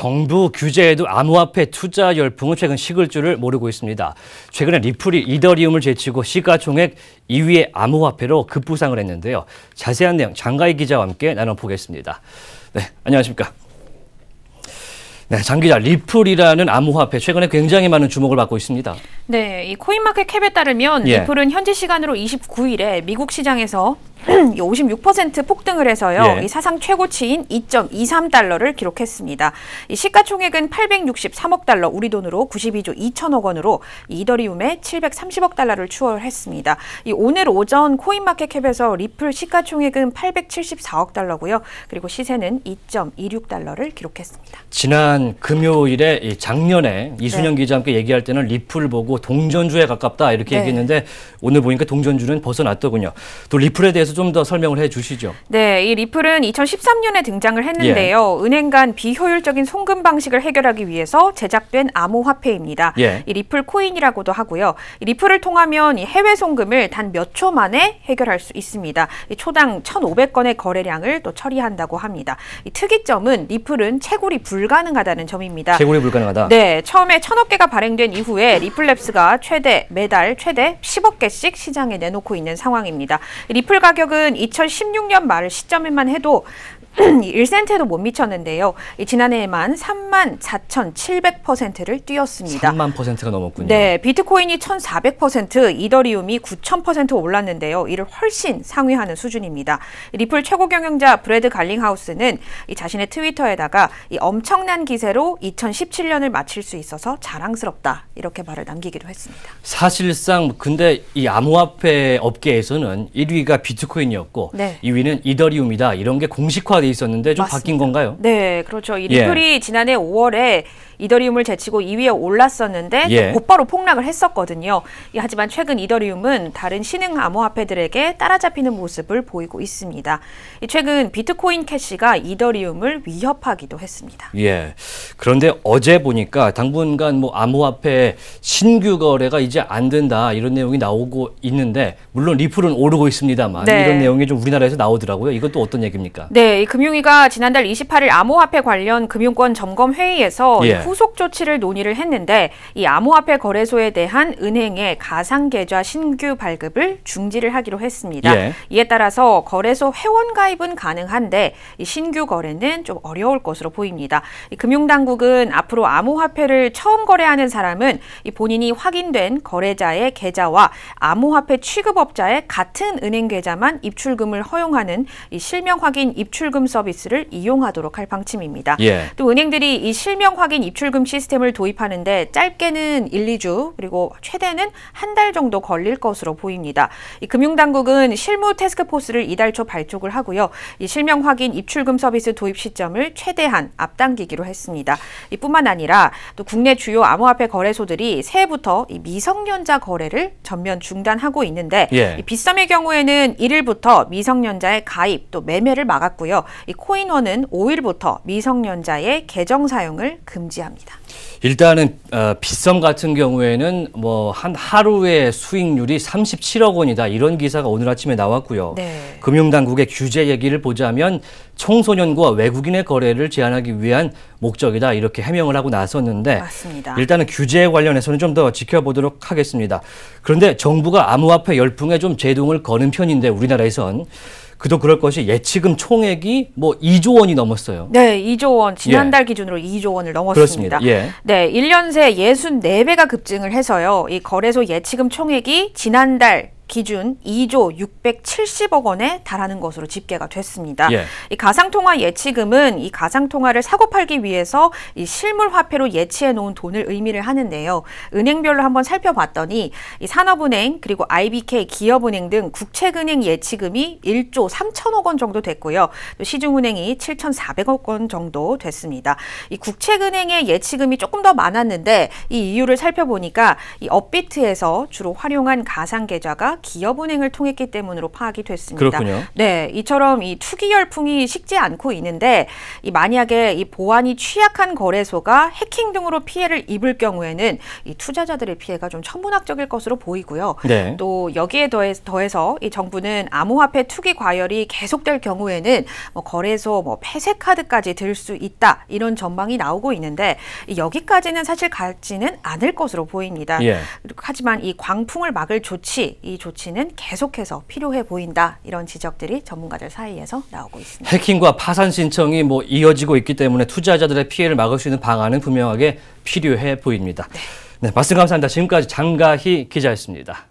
정부 규제에도 암호화폐 투자 열풍은 최근 식을 줄을 모르고 있습니다. 최근에 리플이 이더리움을 제치고 시가총액 2위의 암호화폐로 급부상을 했는데요. 자세한 내용 장가희 기자와 함께 나눠보겠습니다. 네, 안녕하십니까. 네, 장 기자, 리플이라는 암호화폐 최근에 굉장히 많은 주목을 받고 있습니다. 네, 이 코인마켓 캡에 따르면 예. 리플은 현지 시간으로 29일에 미국 시장에서 56% 폭등을 해서요. 예. 이 사상 최고치인 2.23달러를 기록했습니다. 이 시가총액은 863억 달러, 우리 돈으로 92조 2천억 원으로 이더리움의 730억 달러를 추월했습니다. 이 오늘 오전 코인마켓캡에서 리플 시가총액은 874억 달러고요. 그리고 시세는 2.26달러를 기록했습니다. 지난 금요일에 작년에 이순영 네. 기자 함께 얘기할 때는 리플 보고 동전주에 가깝다 이렇게 네. 얘기했는데 오늘 보니까 동전주는 벗어났더군요. 또 리플에 대해서 대해서 좀 더 설명을 해 주시죠. 네, 이 리플은 2013년에 등장을 했는데요. 예. 은행 간 비효율적인 송금 방식을 해결하기 위해서 제작된 암호화폐입니다. 예. 이 리플 코인이라고도 하고요. 이 리플을 통하면 이 해외 송금을 단 몇 초 만에 해결할 수 있습니다. 이 초당 1,500건의 거래량을 또 처리한다고 합니다. 이 특이점은 리플은 채굴이 불가능하다는 점입니다. 채굴이 불가능하다. 네, 처음에 천억 개가 발행된 이후에 리플랩스가 최대 매달 최대 10억 개씩 시장에 내놓고 있는 상황입니다. 리플 가격 가격은 2016년 말 시점에만 해도 1센트도 못 미쳤는데요. 지난해에만 3만 4,700%를 뛰었습니다. 3만 퍼센트가 넘었군요. 네, 비트코인이 1,400%, 이더리움이 9,000% 올랐는데요. 이를 훨씬 상회하는 수준입니다. 리플 최고 경영자 브래드 갈링하우스는 자신의 트위터에다가 이 엄청난 기세로 2017년을 마칠 수 있어서 자랑스럽다 이렇게 말을 남기기도 했습니다. 사실상 근데 이 암호화폐 업계에서는 1위가 비트코인이었고 네. 2위는 이더리움이다 이런 게 공식화 돼 있었는데 좀 맞습니다. 바뀐 건가요? 네, 그렇죠. 이 리플이 예. 지난해 5월에 이더리움을 제치고 2위에 올랐었는데 예. 곧바로 폭락을 했었거든요. 하지만 최근 이더리움은 다른 신흥 암호화폐들에게 따라잡히는 모습을 보이고 있습니다. 최근 비트코인 캐시가 이더리움을 위협하기도 했습니다. 예. 그런데 어제 보니까 당분간 뭐 암호화폐 신규 거래가 이제 안 된다 이런 내용이 나오고 있는데 물론 리플은 오르고 있습니다만 네. 이런 내용이 좀 우리나라에서 나오더라고요. 이것도 어떤 얘기입니까? 네, 금융위가 지난달 28일 암호화폐 관련 금융권 점검 회의에서 예. 후속 조치를 논의를 했는데 이 암호화폐 거래소에 대한 은행의 가상 계좌 신규 발급을 중지를 하기로 했습니다. 예. 이에 따라서 거래소 회원 가입은 가능한데 이 신규 거래는 좀 어려울 것으로 보입니다. 이 금융당국은 앞으로 암호화폐를 처음 거래하는 사람은 이 본인이 확인된 거래자의 계좌와 암호화폐 취급업자의 같은 은행 계좌만 입출금을 허용하는 이 실명 확인 입출금 서비스를 이용하도록 할 방침입니다. 예. 또 은행들이 이 실명 확인 입출 입출금 시스템을 도입하는데 짧게는 1, 2주 그리고 최대는 한 달 정도 걸릴 것으로 보입니다. 이 금융당국은 실무 테스크포스를 이달 초 발족을 하고요. 이 실명 확인 입출금 서비스 도입 시점을 최대한 앞당기기로 했습니다. 이뿐만 아니라 또 국내 주요 암호화폐 거래소들이 새해부터 이 미성년자 거래를 전면 중단하고 있는데 예. 이 빗썸의 경우에는 1일부터 미성년자의 가입 또 매매를 막았고요. 이 코인원은 5일부터 미성년자의 계정 사용을 금지합니다. 합니다. 일단은 어, 빗썸 같은 경우에는 뭐 한 하루의 수익률이 37억 원이다 이런 기사가 오늘 아침에 나왔고요. 네. 금융당국의 규제 얘기를 보자면 청소년과 외국인의 거래를 제한하기 위한 목적이다 이렇게 해명을 하고 나섰는데 맞습니다. 일단은 규제 관련해서는 좀 더 지켜보도록 하겠습니다. 그런데 정부가 암호화폐 열풍에 좀 제동을 거는 편인데 우리나라에선 그도 그럴 것이 예치금 총액이 뭐 2조 원이 넘었어요. 네, 2조 원. 지난달 예. 기준으로 2조 원을 넘었습니다. 그렇습니다. 예. 네, 1년 새 64배가 급증을 해서요. 이 거래소 예치금 총액이 지난달 기준 2조 670억 원에 달하는 것으로 집계가 됐습니다. 예. 이 가상통화 예치금은 이 가상통화를 사고 팔기 위해서 이 실물 화폐로 예치해 놓은 돈을 의미를 하는데요. 은행별로 한번 살펴봤더니 이 산업은행 그리고 IBK 기업은행 등 국책은행 예치금이 1조 3천억 원 정도 됐고요. 또 시중은행이 7,400억 원 정도 됐습니다. 이 국책은행의 예치금이 조금 더 많았는데 이 이유를 살펴보니까 이 업비트에서 주로 활용한 가상 계좌가 기업은행을 통했기 때문으로 파악이 됐습니다. 그렇군요. 네, 이처럼 이 투기 열풍이 식지 않고 있는데 이 만약에 이 보안이 취약한 거래소가 해킹 등으로 피해를 입을 경우에는 이 투자자들의 피해가 좀 천문학적일 것으로 보이고요. 네. 또 여기에 더해서, 더해서 이 정부는 암호화폐 투기 과열이 계속될 경우에는 뭐 거래소 뭐 폐쇄 카드까지 들 수 있다 이런 전망이 나오고 있는데 여기까지는 사실 가지는 않을 것으로 보입니다. 예. 하지만 이 광풍을 막을 조치, 이 조치는 계속해서 필요해 보인다 이런 지적들이 전문가들 사이에서 나오고 있습니다. 해킹과 파산 신청이 뭐 이어지고 있기 때문에 투자자들의 피해를 막을 수 있는 방안은 분명하게 필요해 보입니다. 네, 네 말씀 감사합니다. 지금까지 장가희 기자였습니다.